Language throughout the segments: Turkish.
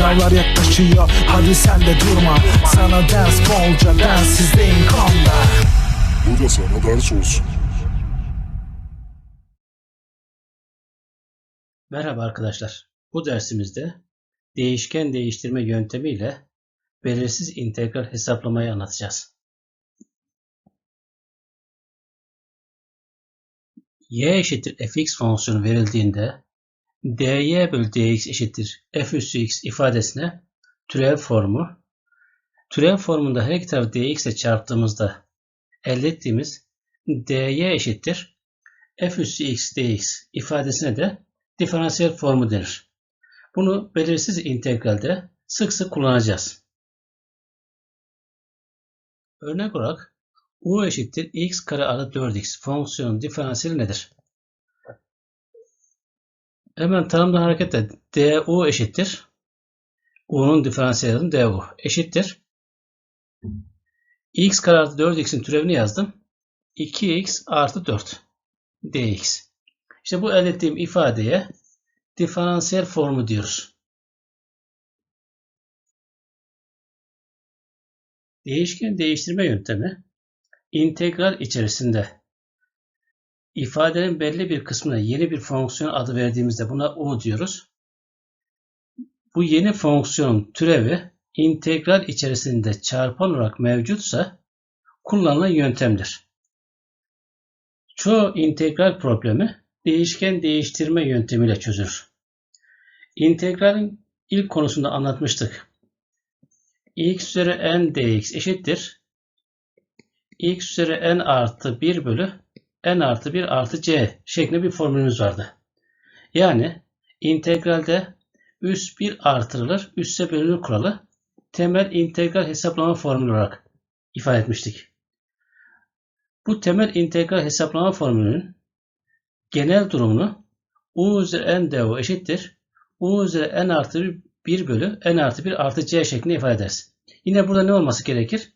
Sınavlar yaklaşıyor hadi sen de durma Sana ders bolca densizliğin konda Bu da sana ders olsun. Merhaba arkadaşlar. Bu dersimizde değişken değiştirme yöntemiyle belirsiz integral hesaplamayı anlatacağız. y eşittir fx fonksiyonu verildiğinde dy bölü dx eşittir f üssü x ifadesine türev formu, türev formunda her iki tarafı dx ile çarptığımızda elde ettiğimiz dy eşittir f üssü x dx ifadesine de diferansiyel formu denir. Bunu belirsiz integralde sık sık kullanacağız. Örnek olarak u eşittir x kare artı 4x fonksiyonun diferansiyeli nedir? Hemen tanımdan hareketle du eşittir u'nun diferansiyeli du eşittir x kare artı 4x'in türevini yazdım. 2x artı 4 dx. İşte bu elde ettiğim ifadeye diferansiyel formu diyoruz. Değişken değiştirme yöntemi integral içerisinde ifadenin belli bir kısmına yeni bir fonksiyon adı verdiğimizde buna u diyoruz. Bu yeni fonksiyon türevi integral içerisinde çarpan olarak mevcutsa kullanılan yöntemdir. Çoğu integral problemi değişken değiştirme yöntemiyle çözülür. İntegralin ilk konusunda anlatmıştık. x üzeri n dx eşittir. x üzeri n artı 1 bölü n artı 1 artı c şeklinde bir formülümüz vardı. Yani integralde üst 1 artırılır, üsse bölünür kuralı temel integral hesaplama formülü olarak ifade etmiştik. Bu temel integral hesaplama formülünün genel durumunu u üzeri n du eşittir. u üzeri n artı 1 bölü n artı 1 artı c şeklinde ifade ederiz. Yine burada ne olması gerekir?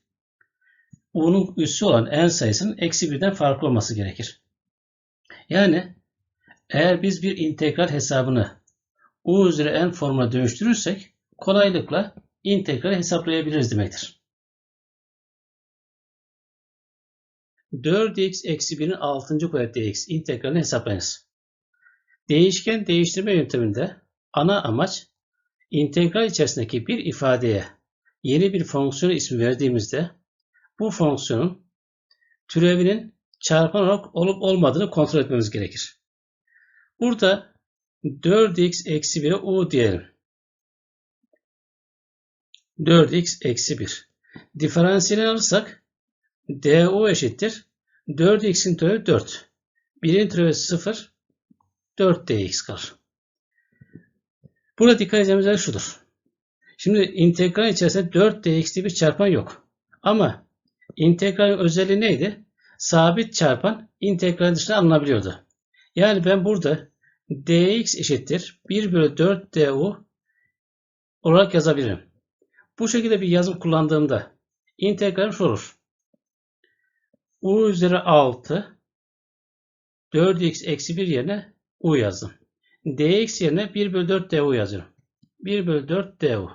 U'nun üssü olan n sayısının eksi 1'den farklı olması gerekir. Yani eğer biz bir integral hesabını u üzeri n formuna dönüştürürsek kolaylıkla integrali hesaplayabiliriz demektir. 4x eksi 1'in 6. kuvvet dx integralini hesaplayınız. Değişken değiştirme yönteminde ana amaç integral içerisindeki bir ifadeye yeni bir fonksiyon ismi verdiğimizde bu fonksiyonun türevinin çarpan olarak olup olmadığını kontrol etmemiz gerekir. Burada 4x eksi 1'e u diyelim. 4x eksi 1. Diferansiyelini alırsak du eşittir. 4x'in türevi 4. 1'in türevi 0. 4 dx kalır. Burada dikkat edeceğimiz yer şudur. Şimdi integral içerisinde 4 dx diye bir çarpan yok. Ama integralin özelliği neydi? Sabit çarpan integral dışına alınabiliyordu. Yani ben burada dx eşittir 1 bölü 4 du olarak yazabilirim. Bu şekilde bir yazım kullandığımda integral şu olur u üzeri 6 4x eksi 1 yerine u yazdım. dx yerine 1 bölü 4 du yazıyorum. 1 bölü 4 du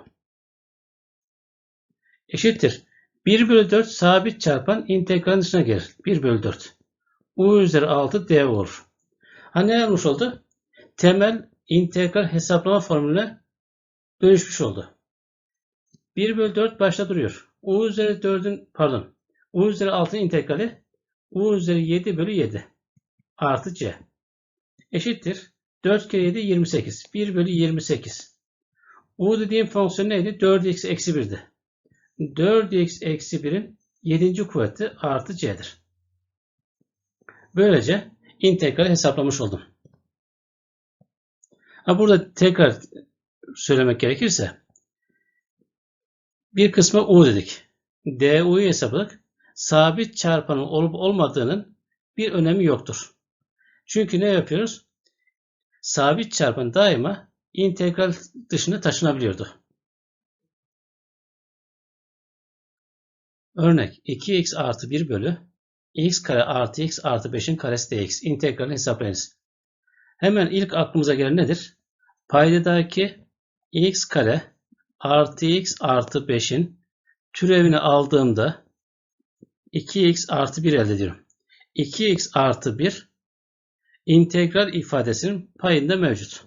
eşittir. 1 bölü 4 sabit çarpan integralin dışına gelir. 1 bölü 4. u üzeri 6 du olur. Ha ne olmuş oldu? Temel integral hesaplama formülüne dönüşmüş oldu. 1 bölü 4 başta duruyor. u üzeri 4'ün pardon u üzeri 6'ın integrali u üzeri 7 bölü 7 artı c eşittir. 4 kere 7 28. 1 bölü 28. u dediğim fonksiyon neydi? 4x eksi 1'di. 4x eksi 1'in 7. kuvveti artı c'dir. Böylece integrali hesaplamış oldum. Burada tekrar söylemek gerekirse bir kısmı u dedik. du'yu hesapladık sabit çarpanın olup olmadığının bir önemi yoktur. Çünkü ne yapıyoruz? Sabit çarpan daima integral dışına taşınabiliyordu. Örnek 2x artı 1 bölü x kare artı x artı 5'in karesi dx integralini hesaplayınız. Hemen ilk aklımıza gelen nedir? Paydadaki x kare artı x artı 5'in türevini aldığımda 2x artı 1 elde ediyorum. 2x artı 1 integral ifadesinin payında mevcut.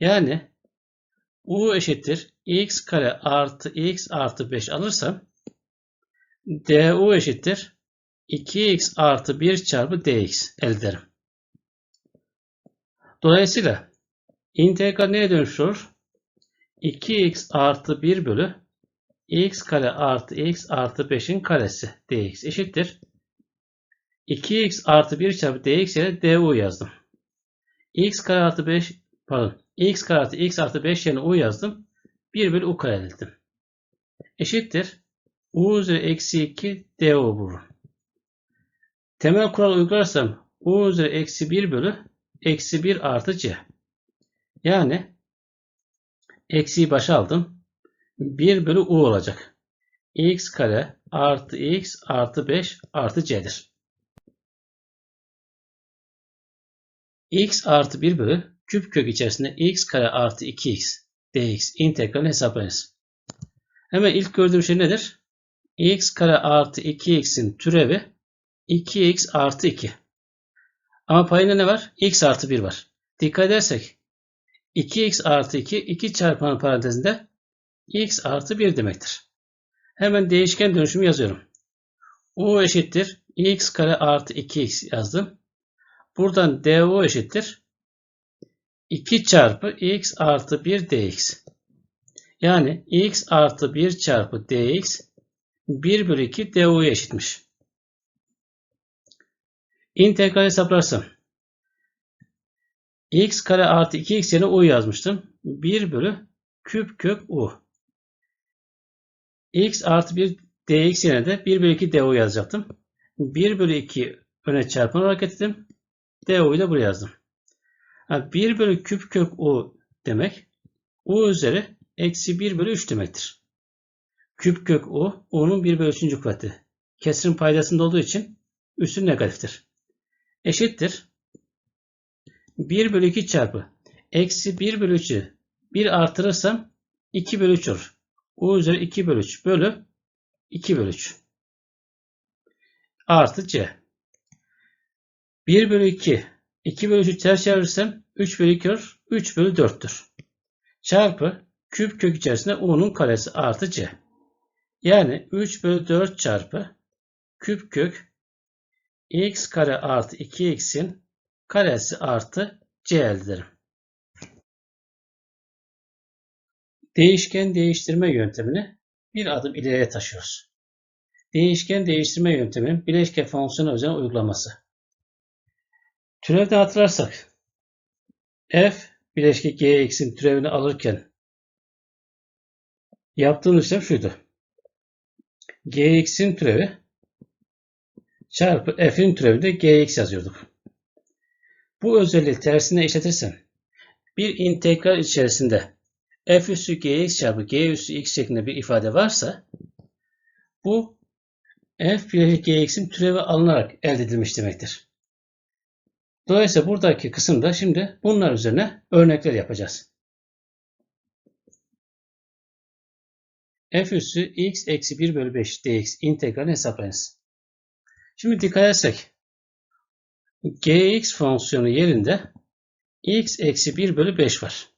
Yani u eşittir x kare artı x artı 5 alırsam du eşittir 2x artı 1 çarpı dx elde ederim. Dolayısıyla integral neye dönüşür olur? 2x artı 1 bölü x kare artı x artı 5'in karesi dx eşittir. 2x artı 1 çarpı dx yerine du yazdım. x kare artı 5 pardon x kare artı x artı 5 yerine u yazdım. 1 bölü u kare elde ettim. Eşittir. U üzeri eksi 2 du bulurum. Temel kural uygularsam u üzeri eksi 1 bölü eksi 1 artı c. Yani eksiyi başa aldım. 1 bölü u olacak. x kare artı x artı 5 artı c'dir. x artı 1 bölü küp kök içerisinde x kare artı 2x dx integralini hesaplayınız. Hemen ilk gördüğüm şey nedir? X kare artı 2x'in türevi 2x artı 2. Ama payında ne var? x artı 1 var. Dikkat edersek 2x artı 2 2 çarpanı parantezinde x artı 1 demektir. Hemen değişken dönüşümü yazıyorum. u eşittir x kare artı 2x yazdım. Buradan du eşittir 2 çarpı x artı 1 dx. Yani x artı 1 çarpı dx 1 bölü 2 du'ya eşitmiş. İntegral hesaplarsam x kare artı 2x yerine u yazmıştım. 1 bölü küp kök u. x artı 1 dx yerine de 1 bölü 2 du yazacaktım. 1 bölü 2 öne çarpan olarak getirdim. du'yu da buraya yazdım. 1 bölü küp kök u demek u üzeri eksi 1 bölü 3 demektir. Küp kök u, u'nun 1 bölü 3. kuvveti. Kesrin paydasında olduğu için üssü negatiftir. Eşittir. 1 bölü 2 çarpı eksi 1 bölü 3'ü 1 artırırsam 2 bölü 3 olur. u üzeri 2 bölü 3 bölü 2 bölü 3 artı c. 1 bölü 2 2 bölü 3'ü ters çevirirsem 3 bölü 2 olur. 3 bölü 4'tür. Çarpı küp kök içerisinde u'nun karesi artı c. Yani 3 bölü 4 çarpı küp kök x kare artı 2x'in karesi artı c elde ederim. Değişken değiştirme yöntemini bir adım ileriye taşıyoruz. Değişken değiştirme yönteminin bileşke fonksiyonu özel uygulaması. Türevde hatırlarsak f bileşke gx'in türevini alırken yaptığım işlem şuydu. Gx'in türevi çarpı f'in türevinde gx yazıyorduk. Bu özelliği tersine işletirsem bir integral içerisinde f üssü gx çarpı g üssü x şeklinde bir ifade varsa bu f bileşik gx'in türevi alınarak elde edilmiş demektir. Dolayısıyla buradaki kısımda şimdi bunlar üzerine örnekler yapacağız. F üssü x eksi 1 bölü 5 dx integralini hesaplayınız. Şimdi dikkat etsek gx fonksiyonu yerinde x eksi 1 bölü 5 var.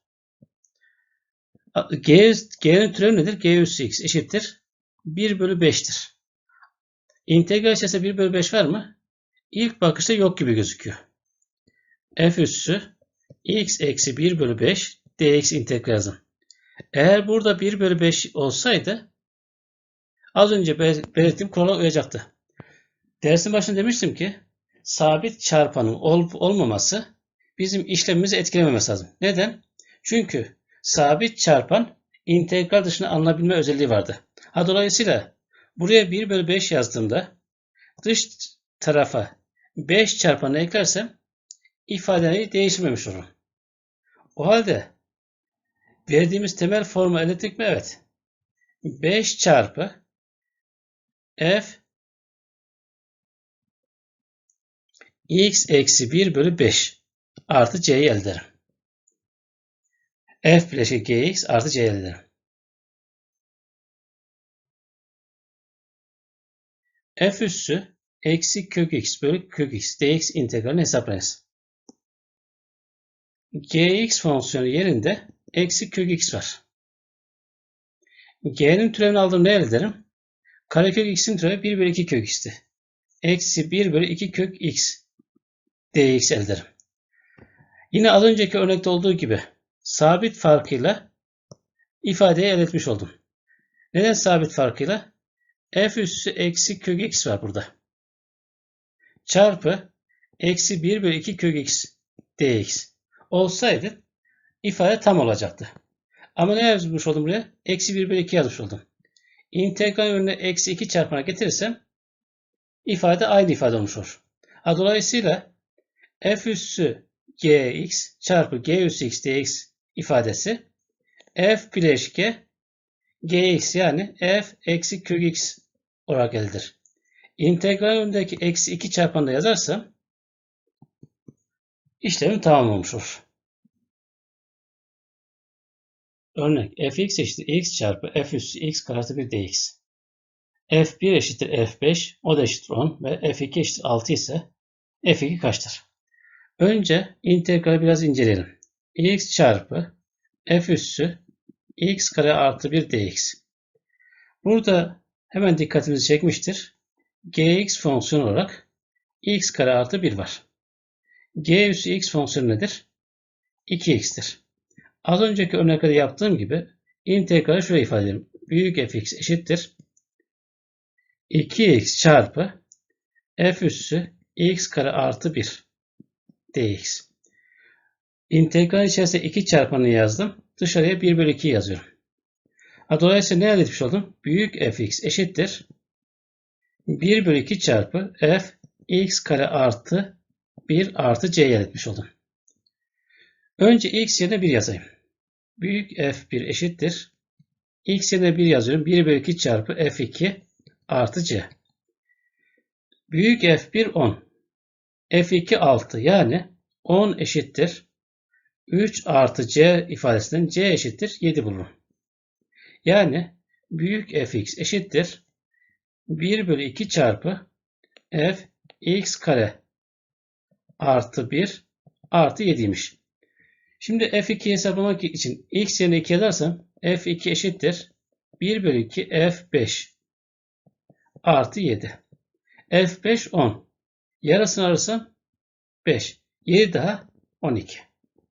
G, G'nin türevi nedir? G üssü x eşittir. 1 bölü 5'tir. İntegral içerisinde 1 bölü 5 var mı? İlk bakışta yok gibi gözüküyor. f üssü x eksi 1 bölü 5 dx integral yazın. Eğer burada 1 bölü 5 olsaydı az önce belirttiğim kurala uyacaktı. Dersin başında demiştim ki sabit çarpanın olup olmaması bizim işlemimizi etkilememesi lazım. Neden? Çünkü sabit çarpan integral dışına alınabilme özelliği vardı. Ha, dolayısıyla buraya 1 bölü 5 yazdığımda dış tarafa 5 çarpanı eklersem ifadeyi değiştirmemiş olurum. O halde Verdiğimiz temel formu elde ettik mi? Evet. 5 çarpı f x eksi 1 bölü 5 artı c'yi elde ederim. f bileşke gx artı c elde ederim. f üssü eksi kök x bölü kök x dx integralini hesaplayınız. gx fonksiyonu yerinde eksi kök x var. g'nin türevini aldığım ne elde ederim? Karekök x'in türevi 1 bölü 2 kök x'ti. Eksi 1 bölü 2 kök x dx elde ederim. Yine az önceki örnekte olduğu gibi sabit farkıyla ifadeyi elde etmiş oldum. Neden sabit farkıyla? f üssü eksi kök x var burada. Çarpı eksi 1 bölü 2 kök x dx olsaydı ifade tam olacaktı. Ama ne yazmış oldum buraya? Eksi 1 bölü 2 yazmış oldum. İntegral önüne eksi 2 çarpana getirirsem ifade aynı ifade olmuş olur. Dolayısıyla f üssü gx çarpı g üssü x dx ifadesi f bileşke gx yani f eksi kök x olarak gelir. İntegral önündeki eksi 2 çarpanı yazarsam işlemim tamam olmuş olur. Örnek fx eşittir x çarpı f üssü x artı 1 dx. f1 eşittir f5 o da eşittir 10 ve f2 eşittir 6 ise f2 kaçtır? Önce integrali biraz inceleyelim. x çarpı f üssü x kare artı 1 dx. Burada hemen dikkatimizi çekmiştir. gx fonksiyonu olarak x kare artı 1 var. g üssü x fonksiyonu nedir? 2x'tir. Az önceki örneklerde yaptığım gibi integrali şöyle ifade edelim. Büyük fx eşittir. 2x çarpı f üssü x kare artı 1 dx. İntegral içerisinde 2 çarpanı yazdım. Dışarıya 1 bölü 2 yazıyorum. Dolayısıyla ne elde etmiş oldum? Büyük fx eşittir. 1 bölü 2 çarpı f x kare artı 1 artı c elde etmiş oldum. Önce x yerine 1 yazayım. Büyük f1 eşittir. x yerine 1 yazıyorum. 1 bölü 2 çarpı f2 artı c. Büyük f1 10. f2 6 yani 10 eşittir. 3 artı c ifadesinden c eşittir 7 bulurum. Yani büyük fx eşittir 1 bölü 2 çarpı f x kare artı 1 artı 7'ymiş. Şimdi f2'yi hesaplamak için x yerine 2 yazarsam f2 eşittir 1 bölü 2 f5 artı 7. f5 10. Yarısını alırsam 5. 7 daha 12.